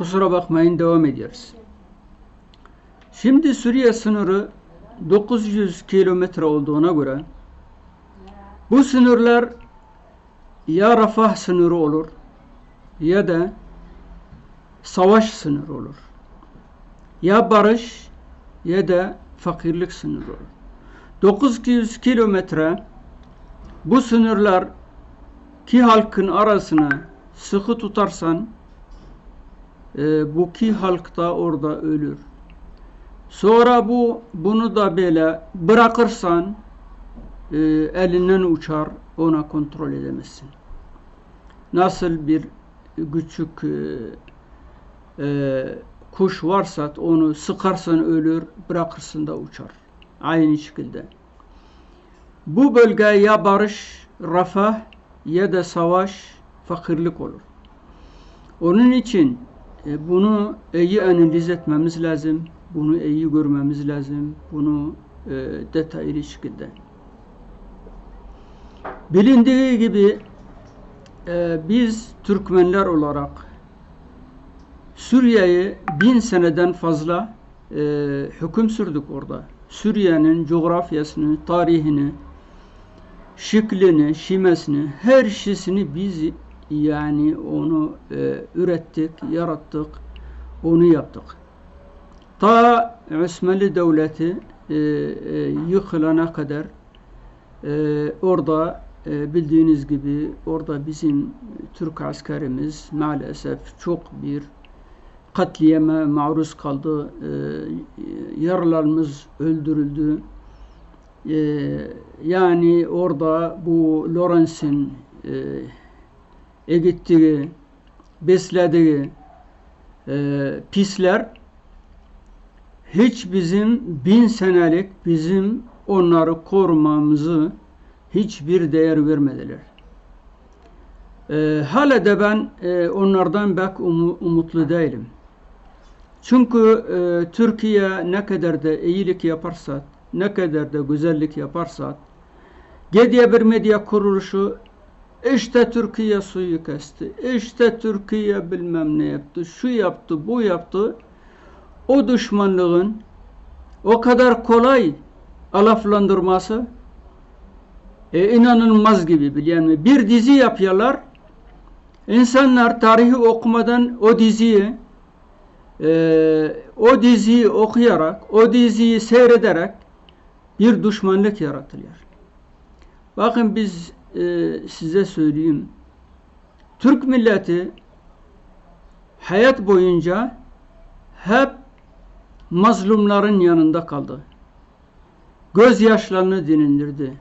Kusura bakmayın devam ediyoruz. Şimdi Suriye sınırı 900 kilometre olduğuna göre bu sınırlar ya Rafah sınırı olur ya da savaş sınırı olur. Ya barış ya da fakirlik sınırı olur. 900 kilometre bu sınırlar ki halkın arasına sıkı tutarsan e, bu ki halk da orada ölür. Sonra bu bunu da böyle bırakırsan e, elinden uçar ona kontrol edemezsin. Nasıl bir küçük e, e, kuş varsa onu sıkarsan ölür, bırakırsın da uçar. Aynı şekilde. Bu bölge ya barış, refah ya da savaş, fakirlik olur. Onun için e, bunu iyi analiz etmemiz lazım. Bunu iyi görmemiz lazım. Bunu e, detaylı şekilde. Bilindiği gibi e, biz Türkmenler olarak Suriye'yi bin seneden fazla e, hüküm sürdük orada. Suriye'nin coğrafyasını, tarihini, şeklini, şimesini, her şeysini biz yani onu e, ürettik, yarattık, onu yaptık. Ta Osmanlı Devleti e, e, yıkılana kadar e, orada e, bildiğiniz gibi orada bizim Türk askerimiz maalesef çok bir katliama maruz kaldı. E, yaralarımız öldürüldü. E, yani orada bu Lawrence'in e, egittiği, beslediği e, pisler hiç bizim bin senelik bizim onları korumamızı hiçbir değer vermediler. E, hala da ben e, onlardan pek umu, umutlu değilim. Çünkü e, Türkiye ne kadar da iyilik yaparsa, ne kadar da güzellik yaparsa, Gediye bir medya kuruluşu işte Türkiye suyu kesti, işte Türkiye bilmem ne yaptı, şu yaptı, bu yaptı. O düşmanlığın o kadar kolay alaflandırması e, inanılmaz gibi biliyor musun? Bir dizi yapıyorlar. İnsanlar tarihi okumadan o diziyi e, o diziyi okuyarak, o diziyi seyrederek bir düşmanlık yaratılıyor. Bakın biz e, size söyleyeyim. Türk milleti hayat boyunca hep mazlumların yanında kaldı. Gözyaşlarını dinlendirdi.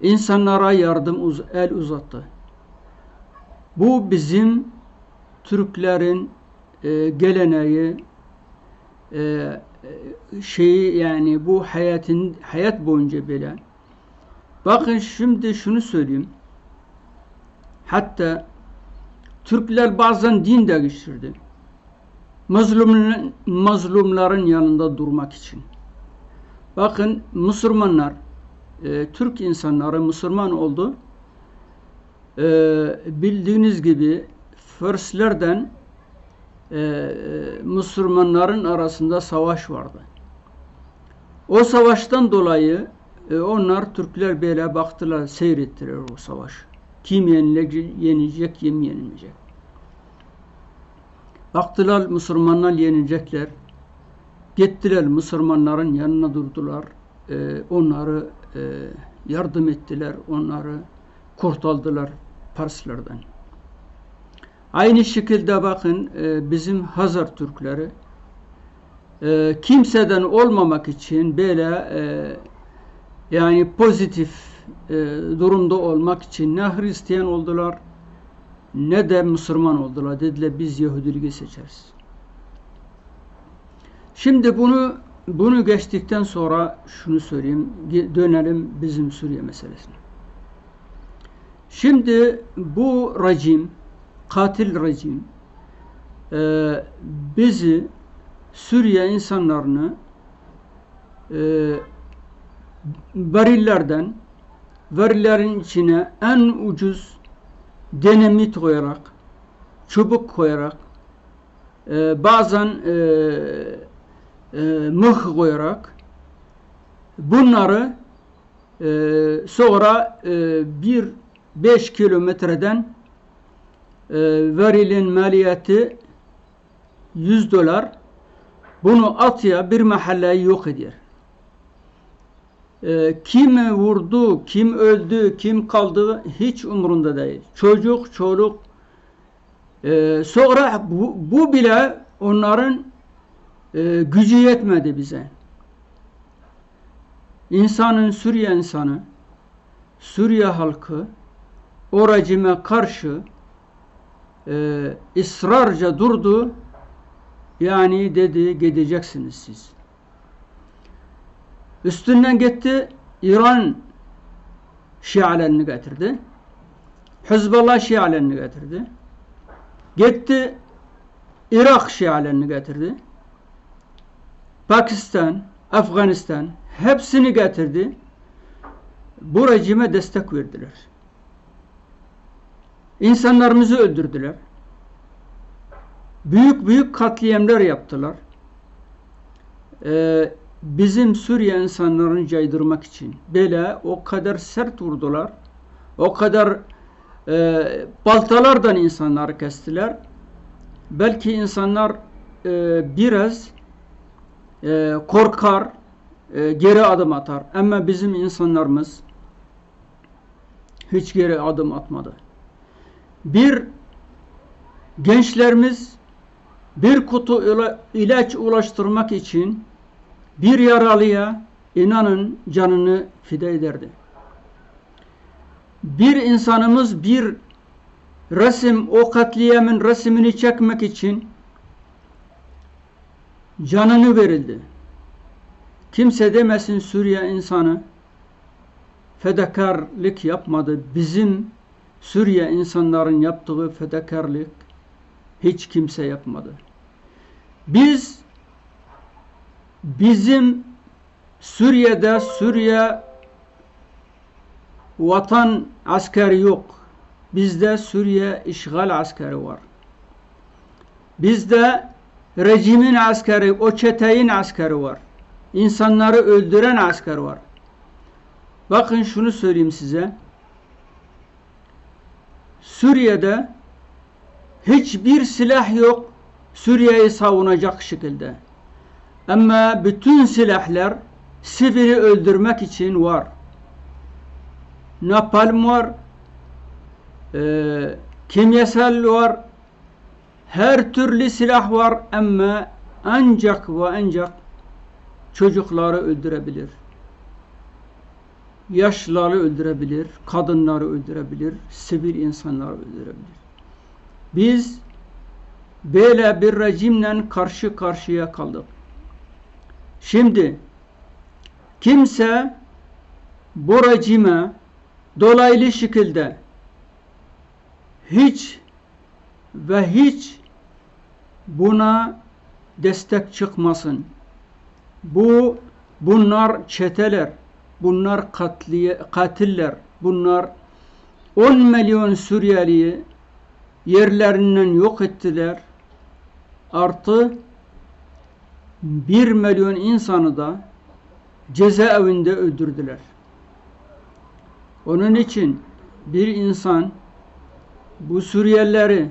İnsanlara yardım uz el uzattı. Bu bizim Türklerin e, geleneği e, şeyi yani bu hayatın hayat boyunca böyle. Bakın şimdi şunu söyleyeyim. Hatta Türkler bazen din değiştirdi. Mazlumların, mazlumların yanında durmak için. Bakın Müslümanlar, e, Türk insanları Müslüman oldu. E, bildiğiniz gibi Förslerden e, Müslümanların arasında savaş vardı. O savaştan dolayı e, onlar Türkler böyle baktılar, seyrettiler o savaş. Kim yenilecek, yenecek, kim yenilmeyecek. Baktılar Müslümanlar yenilecekler. Gittiler Müslümanların yanına durdular. E, onları e, yardım ettiler. Onları kurtardılar Parslardan. Aynı şekilde bakın e, bizim Hazar Türkleri e, kimseden olmamak için böyle e, yani pozitif e, durumda olmak için ne Hristiyan oldular ne de Müslüman oldular. Dediler biz Yahudiliği seçeriz. Şimdi bunu bunu geçtikten sonra şunu söyleyeyim. Dönelim bizim Suriye meselesine. Şimdi bu rejim, katil rejim e, bizi Suriye insanlarını e, varillerden varillerin içine en ucuz denemit koyarak, çubuk koyarak e, bazen e, e, mıh koyarak bunları e, sonra e, bir 5 kilometreden e, verilen maliyeti 100 dolar bunu atya bir mahalleyi yok ediyor. E, kim vurdu, kim öldü, kim kaldı hiç umurunda değil. Çocuk, çoluk. E, sonra bu, bu bile onların e, gücü yetmedi bize. İnsanın, Suriye insanı, Suriye halkı o karşı e, ısrarca durdu. Yani dedi gideceksiniz siz. Üstünden gitti İran Şialerini getirdi. Hizbullah Şialerini getirdi. Gitti Irak Şialerini getirdi. Pakistan, Afganistan hepsini getirdi. Bu rejime destek verdiler. İnsanlarımızı öldürdüler. Büyük büyük katliamlar yaptılar. Ee, bizim Suriye insanlarını caydırmak için böyle o kadar sert vurdular. O kadar e, baltalardan insanları kestiler. Belki insanlar e, biraz e, korkar, e, geri adım atar. Ama bizim insanlarımız hiç geri adım atmadı. Bir gençlerimiz bir kutu ilaç ulaştırmak için bir yaralıya inanın canını fide ederdi. Bir insanımız bir resim o katliamın resmini çekmek için canını verildi. Kimse demesin Suriye insanı fedakarlık yapmadı. Bizim Suriye insanların yaptığı fedakarlık hiç kimse yapmadı. Biz bizim Suriye'de Suriye vatan askeri yok. Bizde Suriye işgal askeri var. Bizde rejimin askeri, o çeteyin askeri var. İnsanları öldüren asker var. Bakın şunu söyleyeyim size. Suriye'de hiçbir silah yok Suriye'yi savunacak şekilde. Ama bütün silahlar sivili öldürmek için var. Napalm var, e, kimyasal var, her türlü silah var ama ancak ve ancak çocukları öldürebilir. Yaşlıları öldürebilir, kadınları öldürebilir, sivil insanları öldürebilir. Biz böyle bir rejimle karşı karşıya kaldık. Şimdi kimse bu rejime dolaylı şekilde hiç ve hiç buna destek çıkmasın. Bu bunlar çeteler, bunlar katliye, katiller, bunlar 10 milyon Suriyeliyi yerlerinden yok ettiler. Artı 1 milyon insanı da cezaevinde öldürdüler. Onun için bir insan bu Suriyelileri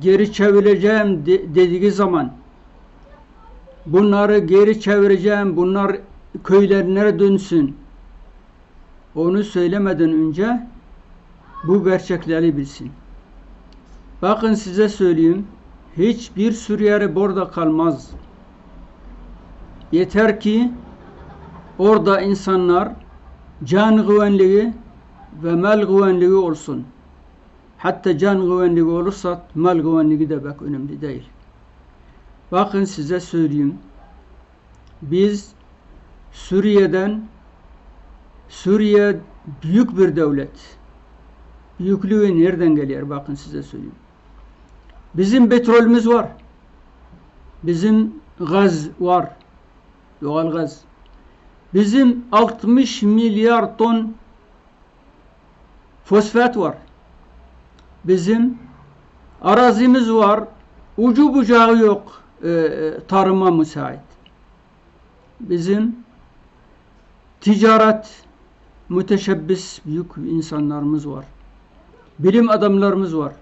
geri çevireceğim dediği zaman bunları geri çevireceğim, bunlar köylerine dönsün. Onu söylemeden önce bu gerçekleri bilsin. Bakın size söyleyeyim. Hiçbir Suriyeli burada kalmaz. Yeter ki orada insanlar can güvenliği ve mal güvenliği olsun. Hatta can güvenliği olursa mal güvenliği de pek önemli değil. Bakın size söyleyeyim. Biz Suriye'den Suriye büyük bir devlet. Büyüklüğü nereden geliyor? Bakın size söyleyeyim. Bizim petrolümüz var. Bizim gaz var. Doğal gaz. Bizim 60 milyar ton fosfat var. Bizim arazimiz var. ucu bucağı yok e, tarıma müsait. Bizim ticaret müteşebbis büyük insanlarımız var. Bilim adamlarımız var.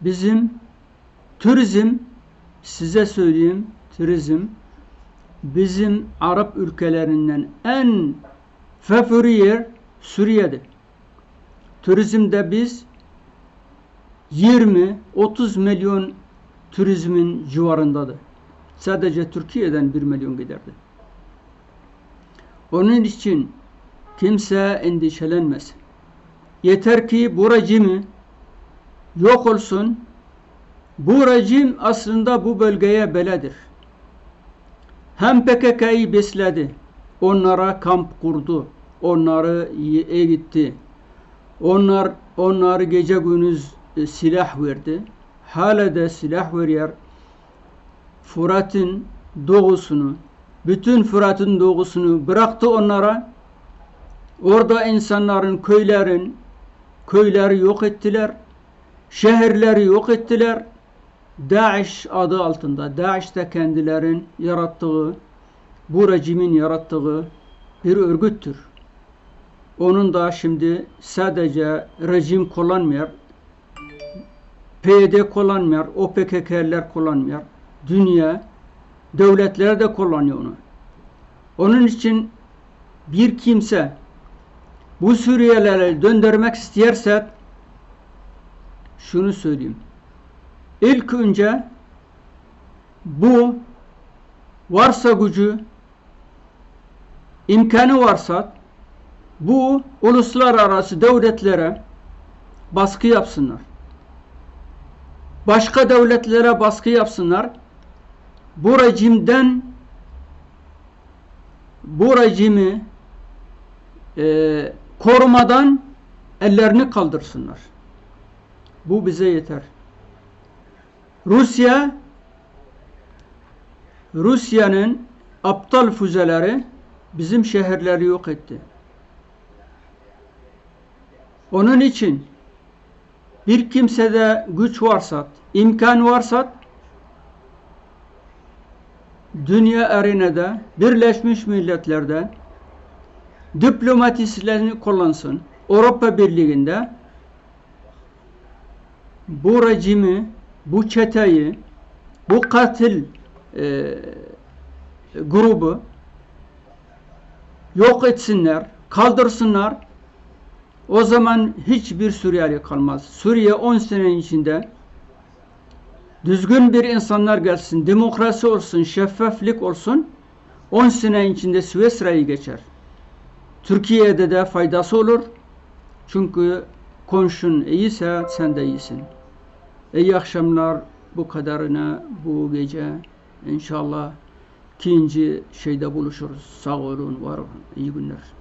Bizim turizm size söyleyeyim turizm bizim Arap ülkelerinden en favori yer Suriye'dir. Turizmde biz 20-30 milyon turizmin civarındadır. Sadece Türkiye'den 1 milyon giderdi. Onun için kimse endişelenmesin. Yeter ki bu rejimi yok olsun. Bu rejim aslında bu bölgeye beledir. Hem PKK'yı besledi. Onlara kamp kurdu. Onları eğitti. Onlar onları gece gündüz e, silah verdi. Hala da silah veriyor. Fırat'ın doğusunu, bütün Fırat'ın doğusunu bıraktı onlara. Orada insanların, köylerin, köyleri yok ettiler. Şehirleri yok ettiler. Daesh adı altında. Daesh de kendilerin yarattığı, bu rejimin yarattığı bir örgüttür. Onun da şimdi sadece rejim kullanmıyor, PYD kullanmıyor, OPKK'ler kullanmıyor. Dünya, devletler de kullanıyor onu. Onun için bir kimse bu Suriyelileri döndürmek isterse şunu söyleyeyim. İlk önce bu varsa gücü imkanı varsa bu uluslararası devletlere baskı yapsınlar. Başka devletlere baskı yapsınlar. Bu rejimden bu rejimi e, korumadan ellerini kaldırsınlar. Bu bize yeter. Rusya Rusya'nın aptal füzeleri bizim şehirleri yok etti. Onun için bir kimsede güç varsa, imkan varsa dünya arenada Birleşmiş Milletler'de diplomatislerini kullansın. Avrupa Birliği'nde bu rejimi, bu çeteyi, bu katil e, grubu yok etsinler, kaldırsınlar. O zaman hiçbir Suriyeli kalmaz. Suriye 10 sene içinde düzgün bir insanlar gelsin, demokrasi olsun, şeffaflık olsun. 10 sene içinde Süveystra'yı geçer. Türkiye'de de faydası olur. Çünkü komşun iyiyse sen de iyisin. İyi akşamlar bu kadarına bu gece inşallah ikinci şeyde buluşuruz. Sağ olun, var olun. İyi günler.